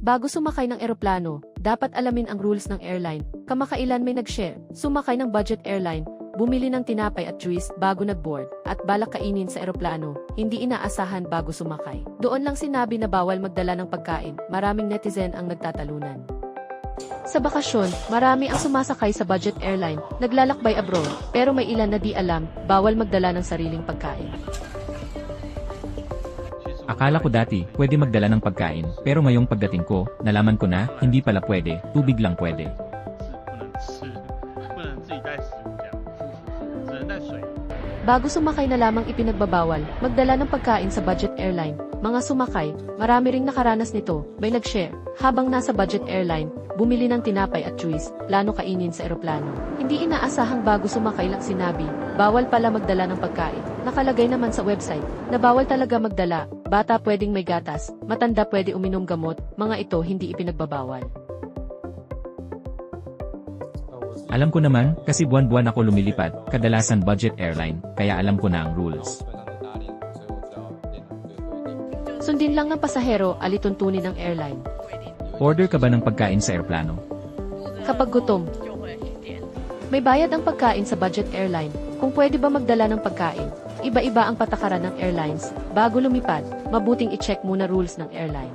Bago sumakay ng eroplano, dapat alamin ang rules ng airline. Kamakailan may nag-share, sumakay ng budget airline, bumili ng tinapay at juice bago nag-board, at balak kainin sa eroplano, hindi inaasahan bago sumakay. Doon lang sinabi na bawal magdala ng pagkain, maraming netizen ang nagtatalunan. Sa bakasyon, marami ang sumasakay sa budget airline, naglalakbay abroad, pero may ilan na di alam, bawal magdala ng sariling pagkain. Akala ko dati, pwede magdala ng pagkain, pero ngayong pagdating ko, nalaman ko na, hindi pala pwede, tubig lang pwede. Bago sumakay na lamang ipinagbabawal, magdala ng pagkain sa budget airline. Mga sumakay, marami ring nakaranas nito, may nag-share. Habang nasa budget airline, bumili ng tinapay at juice, plano kainin sa eroplano. Hindi inaasahang bago sumakay lang sinabi, bawal pala magdala ng pagkain. Nakalagay naman sa website, na bawal talaga magdala, bata pwedeng may gatas, matanda pwede uminom gamot, mga ito hindi ipinagbabawal. Alam ko naman, kasi buwan-buwan ako lumilipad, kadalasan budget airline, kaya alam ko na ang rules. Sundin lang ng pasahero, alituntunin ng airline. Order ka ba ng pagkain sa airplano? Kapag gutom, may bayad ang pagkain sa budget airline. Kung pwede ba magdala ng pagkain, iba-iba ang patakaran ng airlines. Bago lumipad, mabuting i-check muna rules ng airline.